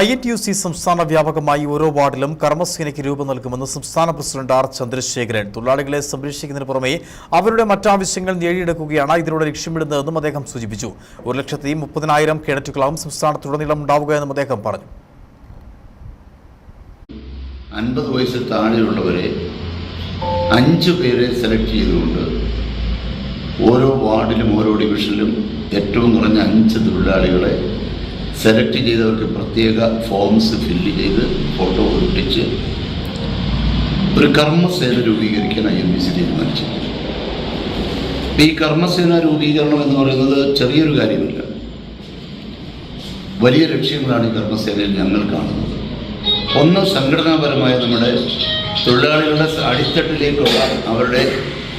I N T U C സംസ്ഥാന വ്യാപകമായി ഓരോ വാർഡിലും കർമ്മസേനയ്ക്ക് രൂപം നൽകുമെന്ന് സംസ്ഥാന പ്രസിഡന്റ് ആർ ചന്ദ്രശേഖരൻ. തൊഴിലാളികളെ സംരക്ഷിക്കുന്നതിന് പുറമെ അവരുടെ മറ്റാവശ്യങ്ങൾ നേടിയെടുക്കുകയാണ് ഇതിലൂടെ ലക്ഷ്യമിടുന്നതെന്നും അദ്ദേഹം സൂചിപ്പിച്ചു. ഒരു ലക്ഷത്തി മുപ്പതിനായിരം കേഡറ്റുകളാവും സംസ്ഥാനത്തുടനീളം ഉണ്ടാവുക എന്നും അദ്ദേഹം പറഞ്ഞു. അൻപത് വയസ്സിൽ താഴെയുള്ളവരെ അഞ്ച് പേരെ സെലക്ട് ചെയ്തുകൊണ്ട് ഓരോ വാർഡിലും ഓരോ ഡിവിഷനിലും ഏറ്റവും കുറഞ്ഞ അഞ്ച് തൊഴിലാളികളെ സെലക്ട് ചെയ്തവർക്ക് പ്രത്യേക ഫോംസ് ഫില്ല് ചെയ്ത് ഫോട്ടോ ഒട്ടിച്ച് ഒരു കർമ്മസേന രൂപീകരിക്കാൻ ഐ എം ബി സി തീരുമാനിച്ചു. ഈ കർമ്മസേന രൂപീകരണം എന്ന് പറയുന്നത് ചെറിയൊരു കാര്യമില്ല. വലിയ ലക്ഷ്യങ്ങളാണ് ഈ കർമ്മസേനയിൽ ഞങ്ങൾ കാണുന്നത്. ഒന്ന് സംഘടനാപരമായ നമ്മുടെ തൊഴിലാളികളുടെ അടിത്തട്ടിലേക്കുള്ള അവരുടെ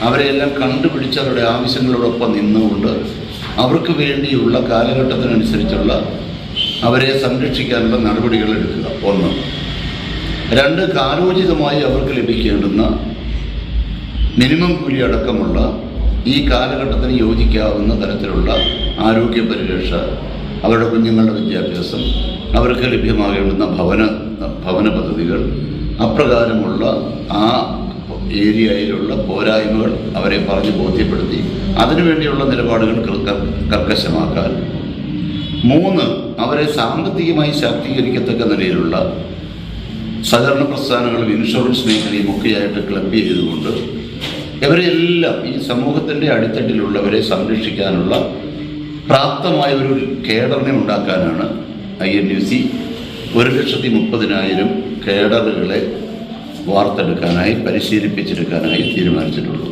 അവരെയെല്ലാം കണ്ടുപിടിച്ച് അവരുടെ ആവശ്യങ്ങളോടൊപ്പം നിന്നുകൊണ്ട് അവർക്ക് വേണ്ടിയുള്ള കാലഘട്ടത്തിനനുസരിച്ചുള്ള അവരെ സംരക്ഷിക്കാനുള്ള നടപടികൾ എടുക്കുക. ഒന്ന്. രണ്ട് കാലോചിതമായി അവർക്ക് ലഭിക്കേണ്ടുന്ന മിനിമം കൂലി അടക്കമുള്ള ഈ കാലഘട്ടത്തിന് യോജിക്കാവുന്ന തരത്തിലുള്ള ആരോഗ്യ പരിരക്ഷ അവരുടെ കുഞ്ഞുങ്ങളുടെ വിദ്യാഭ്യാസം അവർക്ക് ലഭ്യമാകേണ്ടുന്ന ഭവന ഭവന പദ്ധതികൾ അപ്രകാരമുള്ള ആ ഏരിയയിലുള്ള പോരായ്മകൾ അവരെ പറഞ്ഞ് ബോധ്യപ്പെടുത്തി അതിനുവേണ്ടിയുള്ള നിലപാടുകൾ കർക്കശമാക്കാൻ മൂന്ന് അവരെ സാമ്പത്തികമായി ശാക്തീകരിക്കത്തക്ക നിലയിലുള്ള സഹകരണ പ്രസ്ഥാനങ്ങളും ഇൻഷുറൻസ് മേഖലയും ഒക്കെയായിട്ട് ക്ലബ് ചെയ്തുകൊണ്ട് ഇവരെല്ലാം ഈ സമൂഹത്തിന്റെ അടിത്തട്ടിലുള്ളവരെ സംരക്ഷിക്കാനുള്ള പ്രാപ്തമായ ഒരു കേഡറിനെ ഉണ്ടാക്കാനാണ് ഐ എൻ യു സി ഒരു ലക്ഷത്തി മുപ്പതിനായിരം കേഡറുകളെ വാർത്തെടുക്കാനായി പരിശീലിപ്പിച്ചെടുക്കാനായി തീരുമാനിച്ചിട്ടുള്ളത്.